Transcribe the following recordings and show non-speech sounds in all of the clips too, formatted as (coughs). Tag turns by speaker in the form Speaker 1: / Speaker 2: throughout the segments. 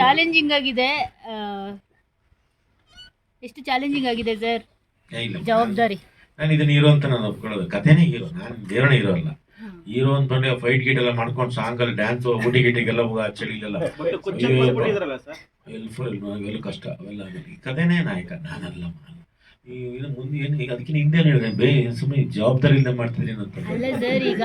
Speaker 1: Challenging ಆಗಿದೆ. ಎಷ್ಟು challenging ಆಗಿದೆ ಸರ್ ಜವಾಬ್ದಾರಿ.
Speaker 2: ನಾನು ಇದನ್ನ ಹೀರೋ ಅಂತ ನಾನು ಒಪ್ಕೊಳ್ಳೋದು. ಕಥೆನೇ ಹೀರೋ ನಾನು ದೇವರಣ ಹೀರೋ ಅಲ್ಲ. ಹೀರೋ ಅಂತಂದ್ರೆ ಫೈಟ್ ಗೀಟ್ ಎಲ್ಲ ಮಾಡ್ಕೊಂಡು ಸಾಂಗ್ ಅಲ್ಲಿ ಡ್ಯಾನ್ಸ್ ಗುಡಿ ಗಿಟಿಗೆಲ್ಲ ಹೋಗ ಚಳಿಲೆಲ್ಲ
Speaker 3: ಬಟ್
Speaker 2: ಎಲ್ಲಿ ಫುಲ್ ಎಲ್ಲ ಕಷ್ಟ. ಅವೆಲ್ಲ ಕಥೆನೇ ನಾಯಕ. ನಾನಲ್ಲ ಈ ಇನ್ನು ಮುಂದೆ ಏನು ಈಗ ಅದಕ್ಕಿಂತ ಹಿಂದೆ ಹೇಳಿದ್ರೆ ಬೇ ಸುಮ್ಮನೆ ಜವಾಬ್ದಾರಿ ಇಲ್ಲದೆ ಮಾಡ್ತಿದ್ದೀನಿ ಅಂತ
Speaker 1: ಅಲ್ಲ ಸರ್ ಈಗ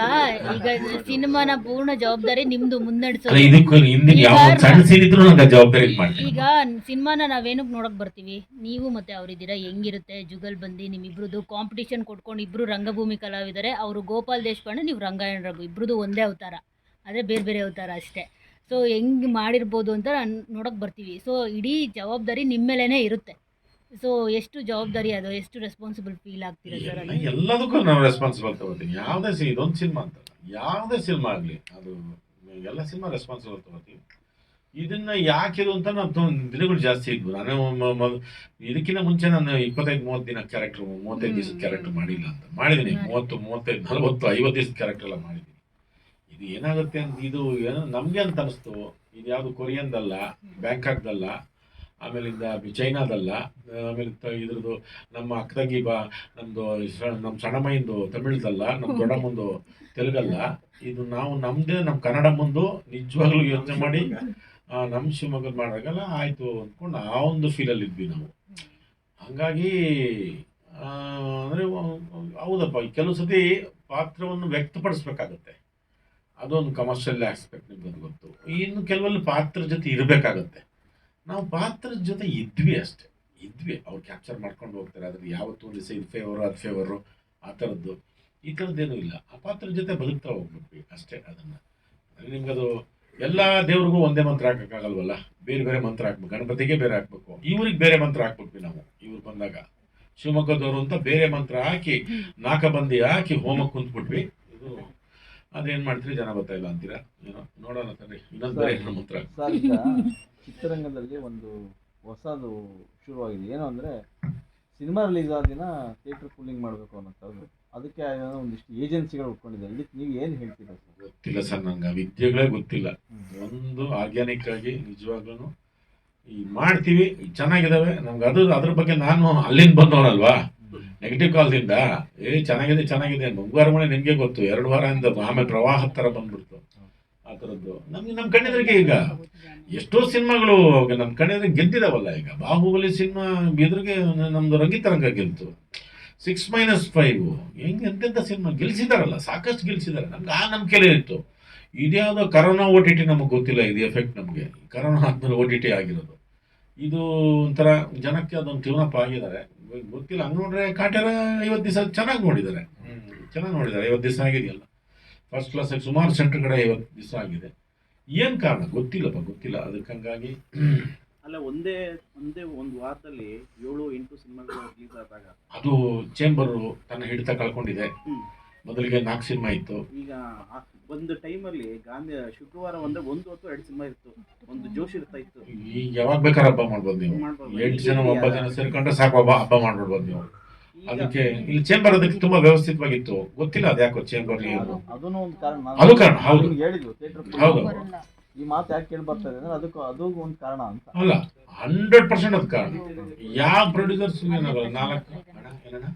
Speaker 1: ಈಗ ಸಿನಿಮಾನ ಪೂರ್ಣ ಜವಾಬ್ದಾರಿ ನಿಮ್ದು ಮುನ್ನಡೆಸೋದು.
Speaker 2: ಇದಕ್ಕೂ ಹಿಂದಿನ ಯಾವ
Speaker 1: ಈಗ
Speaker 2: ಸಣ್ಣ ಸೀನ್ ಇದ್ರು ನಂಗೆ ಜವಾಬ್ದಾರಿ ಮಾಡ್ತೀನಿ.
Speaker 1: ಈಗ ಸಿನಿಮಾನ ನಾವೇನಕ್ಕೆ ನೋಡಕ್ ಬರ್ತೀವಿ? ನೀವು ಮತ್ತೆ ಅವರಿದ್ದೀರಾ? ಹೆಂಗಿರುತ್ತೆ? ಜುಗಲ್ ಬಂದಿ ನಿಮ್ಮಿಬ್ರದ್ದು ಕಾಂಪಿಟೇಷನ್ ಕೊಟ್ಕೊಂಡು ಇಬ್ರು ರಂಗಭೂಮಿ ಕಲಾವಿದರೆ ಅವರು ಗೋಪಾಲ್ ದೇಶಪಾಂಡೆ ನೀವು ರಂಗಾಯಣ ರಘು ಇಬ್ರದ್ದು ಒಂದೇ ಅವತಾರ. ಆದರೆ ಬೇರೆ ಬೇರೆ ಅವತಾರ ಅಷ್ಟೇ. ಸೊ ಹೆಂಗ್ ಮಾಡಿರ್ಬೋದು ಅಂತ ನೋಡಕ್ ಬರ್ತೀವಿ. ಸೊ ಇಡೀ ಜವಾಬ್ದಾರಿ ನಿಮ್ಮ ಮೇಲೇನೆ ಇರುತ್ತೆ. ಸೊ ಎಷ್ಟು ಜವಾಬ್ದಾರಿ ಅದು? ಎಷ್ಟು ರೆಸ್ಪಾನ್ಸಿಬಲ್ ಫೀಲ್ ಸರ್
Speaker 2: ಎಲ್ಲ- ಎಲ್ಲದಕ್ಕೂ ನಾನು ರೆಸ್ಪಾನ್ಸಿಬಲ್ ತಗೋತೀನಿ. ಯಾವುದೇ ಸಿ ಇದೊಂದು ಸಿನಿಮಾ ಅಂತ ಯಾವುದೇ ಸಿನಿಮಾ ಆಗಲಿ ಅದು ಎಲ್ಲ ಸಿನಿಮಾ ರೆಸ್ಪಾನ್ಸಿಬಲ್ ತಗೋತೀನಿ. ಇದನ್ನ ಯಾಕಿದು ಅಂತ ನಾನು ದಿನಗಳು ಜಾಸ್ತಿ ಇದ್ವು ನಾನು ಇದಕ್ಕಿಂತ ಮುಂಚೆ ನಾನು ಇಪ್ಪತ್ತೈದು ಮೂವತ್ತು ದಿನ ಕ್ಯಾರೆಕ್ಟರ್ ಮೂವತ್ತೈದು ದಿವಸದ ಕ್ಯಾರೆಕ್ಟರ್ ಮಾಡಿಲ್ಲ ಅಂತ. ಮಾಡಿದ್ದೀನಿ ಮೂವತ್ತು ಮೂವತ್ತೈದು ನಲವತ್ತು ಐವತ್ತು ದಿವಸದ ಕ್ಯಾರೆಕ್ಟರ್ ಎಲ್ಲ ಮಾಡಿದ್ದೀನಿ ಇದು ಏನಾಗುತ್ತೆ ಅಂತ ಇದು ಏನೋ ನಮಗೆ ಅಂತ ಅನಿಸ್ತು. ಇದು ಯಾವುದು ಕೊರಿಯನ್ದಲ್ಲ ಬ್ಯಾಂಕಾಕ್ದಲ್ಲ ಆಮೇಲಿಂದ ಚೈನಾದಲ್ಲ ಆಮೇಲೆ ಇದ್ರದ್ದು ನಮ್ಮ ಅಕ್ಕ ತಂಗಿ ಬಾ ನಮ್ಮದು ನಮ್ಮ ಸಣ್ಣಮ್ಮಯಿಂದ ತಮಿಳ್ದಲ್ಲ ನಮ್ಮ ದೊಡ್ಡಮ್ಮಂದು ತೆಲುಗಲ್ಲ. ಇದು ನಾವು ನಮ್ಮದೇ ನಮ್ಮ ಕನ್ನಡ ಮುಂದು ನಿಜವಾಗ್ಲೂ ಯೋಚನೆ ಮಾಡಿ ನಮ್ಮ ಶಿವಮೊಗ್ಗ ಮಾಡಿದಾಗಲ್ಲ ಆಯಿತು ಅಂದ್ಕೊಂಡು ಆ ಒಂದು ಫೀಲಲ್ಲಿ ಇದ್ವಿ ನಾವು. ಹಾಗಾಗಿ ಅಂದರೆ ಹೌದಪ್ಪ ಕೆಲವು ಸತಿ ಪಾತ್ರವನ್ನು ವ್ಯಕ್ತಪಡಿಸ್ಬೇಕಾಗತ್ತೆ. ಅದೊಂದು ಕಮರ್ಷಿಯಲ್ ಆಸ್ಪೆಕ್ಟ್ ನಿಮ್ಗೆ ಗೊತ್ತು. ಇನ್ನು ಕೆಲವಲ್ಲಿ ಪಾತ್ರ ಜೊತೆ ಇರಬೇಕಾಗತ್ತೆ. ನಾವು ಪಾತ್ರದ ಜೊತೆ ಇದ್ವಿ ಅಷ್ಟೇ. ಇದ್ವಿ, ಅವ್ರು ಕ್ಯಾಪ್ಚರ್ ಮಾಡ್ಕೊಂಡು ಹೋಗ್ತಾರೆ. ಅದ್ರ ಯಾವತ್ತೂ ಒಂದು ದಿವಸ ಇದು ಫೇವರು ಅದು ಫೇವರು ಆ ಥರದ್ದು ಈ ಥರದ್ದೇನೂ ಇಲ್ಲ. ಆ ಪಾತ್ರದ ಜೊತೆ ಬದುಕ್ತಾ ಹೋಗ್ಬಿಟ್ವಿ ಅಷ್ಟೇ ಅದನ್ನು. ನಿಮ್ಗೆ ಅದು ಎಲ್ಲ ದೇವ್ರಿಗೂ ಒಂದೇ ಮಂತ್ರ ಹಾಕೋಕ್ಕಾಗಲ್ವಲ್ಲ ಬೇರೆ ಬೇರೆ ಮಂತ್ರ ಹಾಕ್ಬೇಕು. ಗಣಪತಿಗೆ ಬೇರೆ ಹಾಕ್ಬೇಕು. ಇವ್ರಿಗೆ ಬೇರೆ ಮಂತ್ರ ಹಾಕ್ಬಿಟ್ವಿ ನಾವು, ಇವ್ರು ಬಂದಾಗ. ಶಿವಮೊಗ್ಗದವರು ಅಂತ ಬೇರೆ ಮಂತ್ರ ಹಾಕಿ, ನಾಕಬಂದಿ ಹಾಕಿ ಹೋಮಕ್ಕೆ ಕುಂತ್ಬಿಟ್ವಿ. ಅದೇನು ಮಾಡ್ತೀರಿ? ಜನ ಗೊತ್ತಾಯಿಲ್ಲ ಅಂತೀರಾ? ಏನೋ ನೋಡೋಣ ತಾನೆ ಇನ್ನೊಂದು ಬೇರೆ
Speaker 4: ಸರ್ ಈಗ ಚಿತ್ರರಂಗದಲ್ಲಿ ಒಂದು ಹೊಸದು ಶುರುವಾಗಿದೆ. ಏನು ಅಂದರೆ ಸಿನಿಮಾ ರಿಲೀಸ್ ಆದ ದಿನ ಥಿಯೇಟರ್ ಕೂಲಿಂಗ್ ಮಾಡಬೇಕು ಅನ್ನೋಂಥದ್ದು ಅದಕ್ಕೆ ಏನೋ ಒಂದಿಷ್ಟು ಏಜೆನ್ಸಿಗಳು ಉಟ್ಕೊಂಡಿದೆ ಇದಕ್ಕೆ ನೀವು ಏನು ಹೇಳ್ತೀರಾ ಸರ್?
Speaker 2: ಗೊತ್ತಿಲ್ಲ ಸರ್ ನಂಗೆ. ಆ ವಿದ್ಯೆಗಳೇ ಗೊತ್ತಿಲ್ಲ. ಒಂದು ಆರ್ಗ್ಯಾನಿಕ್ ಆಗಿ ನಿಜವಾಗ್ಲೂ ಈ ಮಾಡ್ತೀವಿ. ಚೆನ್ನಾಗಿದಾವೆ. ನಮ್ಗೆ ಅದು ಅದ್ರ ಬಗ್ಗೆ ನಾನು ಅಲ್ಲಿಂದ ಬಂದವನಲ್ವಾ? ನೆಗೆಟಿವ್ ಕಾಲ್ದಿಂದ ಏ, ಚೆನ್ನಾಗಿದೆ ಚೆನ್ನಾಗಿದೆ ಮುಂಗಾರು ಮಳೆ ನಿಮಗೆ ಗೊತ್ತು. ಎರಡು ವಾರದಿಂದ ಆಮೇಲೆ ಪ್ರವಾಹ ಥರ ಬಂದ್ಬಿಡ್ತು. ಆ ಥರದ್ದು. ನಮ್ಗೆ ನಮ್ಮ ಕಣ್ಣೆದ್ರಿಗೆ ಈಗ ಎಷ್ಟೋ ಸಿನಿಮಾಗಳು ನಮ್ಮ ಕಣ್ಣಿದ್ರೆ ಗೆದ್ದಿದಾವಲ್ಲ ಈಗ. ಬಾಹುಬಲಿ ಸಿನಿಮಾ ಎದುರಿಗೆ ನಮ್ದು ರಂಗಿತರಂಗ ಗೆಲ್ತು. ಸಿಕ್ಸ್ ಮೈನಸ್ ಫೈವು ಹೆಂಗೆ ಎಂತೆಂಥ ಸಿನಿಮಾ ಗೆಲ್ಸಿದಾರಲ್ಲ, ಸಾಕಷ್ಟು ಗೆಲ್ಸಿದ್ದಾರೆ ನಮ್ಗೆ ಆ ನಂಬಿಕೆಲೇ ಇತ್ತು. ಇದ್ಯಾವುದೋ ಕರೋನಾ ಓ ಟಿ ಟಿ ನಮಗೆ ಗೊತ್ತಿಲ್ಲ ಇದು ಎಫೆಕ್ಟ್ ನಮಗೆ. ಕರೋನಾ ಆದ್ಮೇಲೆ ಓ ಟಿ ಟಿ ಆಗಿರೋದು. ಇದು ಒಂಥರ ಜನಕ್ಕೆ ಅದೊಂದು ಟ್ಯೂನಪ್ ಆಗಿದ್ದಾರೆ. ಗೊತ್ತಿಲ್ಲ. ಹಂಗೆ ನೋಡ್ರೆ ಕಾಟೇರ ಐವತ್ತು ದಿವಸ ಚೆನ್ನಾಗಿ ನೋಡಿದ್ದಾರೆ. ಚೆನ್ನಾಗಿ ನೋಡಿದ್ದಾರೆ. ಐವತ್ತು ದಿವಸ ಆಗಿದೆಯಲ್ಲ. ಫಸ್ಟ್ ಕ್ಲಾಸಾಗಿ ಸುಮಾರು ಸೆಂಟ್ರ್ ಕಡೆ ಐವತ್ತು ದಿವಸ ಆಗಿದೆ. ಏನು ಕಾರಣ? ಗೊತ್ತಿಲ್ಲಪ್ಪ ಗೊತ್ತಿಲ್ಲ. ಅದಕ್ಕೆ ಹಂಗಾಗಿ (coughs)
Speaker 3: ಅಲ್ಲ ಒಂದೇ ಒಂದೇ ಒಂದು ವಾರದಲ್ಲಿ ಏಳು ಎಂಟು ಸಿನಿಮಾಗಳು ರಿಲೀಸ್ ಆದಾಗ
Speaker 2: ಅದು ಚೇಂಬರು ತನ್ನ ಹಿಡಿತ ಕಳ್ಕೊಂಡಿದೆ. ಮೊದಲಿಗೆ ನಾಲ್ಕು ಸಿನಿಮಾ ಇತ್ತು.
Speaker 3: ಈಗ ಒಂದು ಟೈಮಲ್ಲಿ ಗಾಂಧಿ ಶುಕ್ರವಾರ ಒಂದೇ ಒಂದು ಹೊತ್ತು ಎರಡು ಸಿನಿಮಾ ಇತ್ತು. ಜೋಶ್ ಇರ್ತಾ ಇತ್ತು.
Speaker 2: ಈಗ ಯಾವಾಗ ಬೇಕಾದ್ರೆ ಹಬ್ಬ ಮಾಡ್ಬೋದು ನೀವು.
Speaker 3: ಮಾಡ್ಬೋದು.
Speaker 2: ಎಂಟು ಜನ ಒಂಬತ್ತು ಜನ ಸೇರ್ಕೊಂಡ್ರೆ ಸಾಕು ಹಬ್ಬ ಹಬ್ಬ ಮಾಡ್ಬಿಡ್ಬೋದು ನೀವು. ಅದಕ್ಕೆ ಇಲ್ಲಿ ಚೇಂಬರ್ ಅದಕ್ಕೆ ತುಂಬಾ ವ್ಯವಸ್ಥಿತವಾಗಿತ್ತು. ಗೊತ್ತಿಲ್ಲ ಅದ್ಯಾಕೋ ಚೇಂಬರ್
Speaker 4: ಅದು ಅದೂ ಒಂದು ಕಾರಣ.
Speaker 2: ಅದು ಕಾರಣ, ಹೌದು.
Speaker 4: ನಿಮ್ಗೆ ಹೇಳಿದ್ವು
Speaker 2: ಹೌದು.
Speaker 1: ಬರಲ್ಲ.
Speaker 4: ಈ ಮಾತು ಯಾಕೆ ಕೇಳಿ ಬರ್ತಾ ಇದೆ ಅಂದ್ರೆ ಅದಕ್ಕೂ ಅದು ಒಂದು ಕಾರಣ ಅಂತ.
Speaker 2: ಅಲ್ಲ ಹಂಡ್ರೆಡ್ ಪರ್ಸೆಂಟ್ ಅದು ಕಾರಣ. ಯಾವ ಪ್ರೊಡ್ಯೂಸರ್ಸ್ ಏನಾಗಲ್ಲ. ನಾಲ್ಕು ಅಣ್ಣ, ಏನಣ್ಣ?